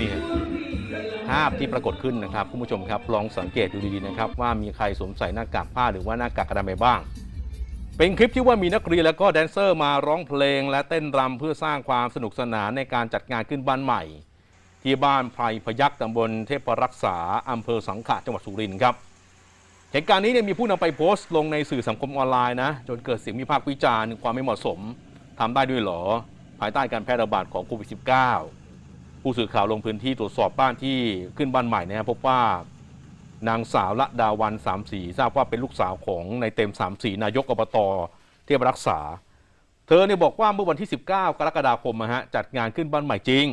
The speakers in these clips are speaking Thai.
นี่ภาพที่ปรากฏขึ้นนะครับคุณผู้ชมครับลองสังเกตดูดีๆนะครับ ว่ามีใครสวมใส่หน้ากากผ้าหรือว่าหน้ากากอนามัยบ้าง เป็นคลิปที่ว่ามีนักเรียนและก็แดนเซอร์มาร้องเพลง และเต้นรำเพื่อสร้างความสนุกสนานในการจัดงานขึ้นบ้านใหม่ ที่บ้านไพรพยักษ์ตำบลเทพรักษาอำเภอสังขะจังหวัดสุรินทร์ครับเหตุการณ์นี้เนี่ยมีผู้นำไปโพสต์ลงในสื่อสังคมออนไลน์นะจนเกิดเสียงวิพากษ์วิจารณ์ความไม่เหมาะสม ทำได้ด้วยหรอ ภายใต้การแพร่ระบาดของโควิด -19 ผู้สื่อข่าวลงพื้นที่ตรวจสอบบ้านที่ขึ้นบ้านใหม่นะครับพบว่านางสาวละดาวันสามสีทราบว่าเป็นลูกสาวของนายเต็มสามสีนายกอบตเทพรักษา เธอเนี่ยบอกว่าเมื่อวันที่ 19 กรกฎาคมนะฮะจัดงานขึ้นบ้านใหม่จริง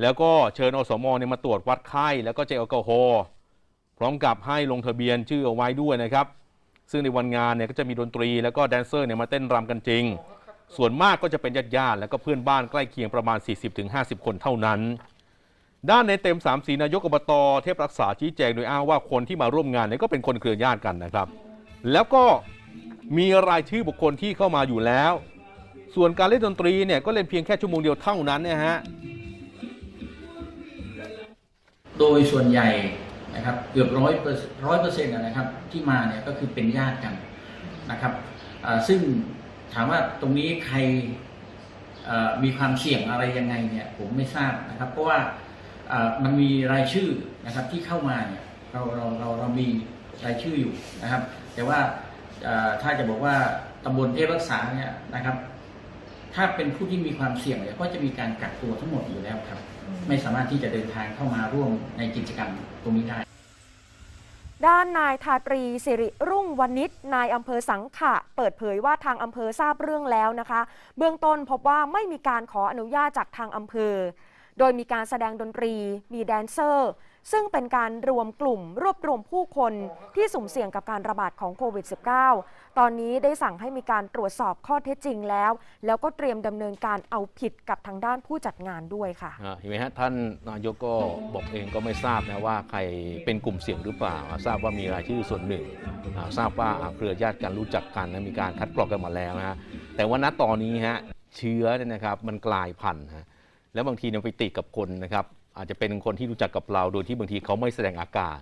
แล้วก็เชิญอสมเนี่ยมาตรวจวัดไข้แล้วก็เจลแอลกอฮอล์พร้อมกับให้ลงทะเบียนชื่อเอาไว้ด้วยนะครับ ซึ่งในวันงานเนี่ยก็จะมีดนตรีแล้วก็แดนเซอร์เนี่ยมาเต้นรำกันจริง ส่วนมากก็จะเป็นญาติญาติแล้วก็เพื่อนบ้านใกล้เคียงประมาณ 40-50 คนเท่านั้น ด้านในเต็มสามสีนายกอบตเทพรักษาชี้แจงโดยอ้างว่าคนที่มาร่วมงานเนี่ยก็เป็นคนเครือญาติกันนะครับ แล้วก็มีรายชื่อบุคคลที่เข้ามาอยู่แล้ว ส่วนการเล่นดนตรีเนี่ยก็เล่นเพียงแค่ชั่วโมงเดียวเท่านั้นนะฮะโดยส่วนใหญ่นะครับเกือบร้อยร้อยเปอร์เซ็นต์นะครับที่มาเนี่ยก็คือเป็นญาติกันนะครับซึ่ง ถามว่าตรงนี้ใครเอ่อมีความเสี่ยงอะไรยังไงเนี่ยผมไม่ทราบนะครับ เพราะว่าอ่ามันมีรายชื่อนะครับที่เข้ามาเนี่ยเราเราเราเรามีรายชื่ออยู่นะครับ แต่ว่าอ่าถ้าจะบอกว่าตำบลเทพรักษาเนี่ยนะครับ ถ้าเป็นผู้ที่มีความเสี่ยงเนี่ยก็จะมีการกักตัวทั้งหมดอยู่แล้วครับ ไม่สามารถที่จะเดินทางเข้ามาร่วมในกิจกรรมตรงนี้ได้ ด้านนายทาตรีสิริรุ่งวณิชนายอำเภอสังขะ เปิดเผยว่าทางอำเภอทราบเรื่องแล้วนะคะ เบื้องต้นพบว่าไม่มีการขออนุญาตจากทางอำเภอ โดยมีการแสดงดนตรี มีแดนเซอร์ ซึ่งเป็นการรวมกลุ่มรวบรวมผู้คนที่สุ่มเสี่ยงกับการระบาดของโควิด -19 ตอนนี้ได้สั่งให้มีการตรวจสอบข้อเท็จจริงแล้ว แล้วก็เตรียมดำเนินการเอาผิดกับทางด้านผู้จัดงานด้วยค่ะอ่าเห็นไหมฮะท่านนายกก็บอกเองก็ไม่ทราบนะว่าใครเป็นกลุ่มเสี่ยงหรือเปล่าอ่าทราบว่ามีรายชื่อส่วนหนึ่งอ่าทราบว่าอ่าเครือญาติกันรู้จักกันนะมีการคัดกรองกันมาแล้วนะฮะแต่ว่าณตอนนี้ฮะเชื้อเนี่ยนะครับมันกลายพันธุ์ฮะ แล้วบางทีเนี่ยไปติดกับคนนะครับ อาจจะเป็นคนที่รู้จักกับเราโดยที่บางทีเขาไม่แสดงอาการ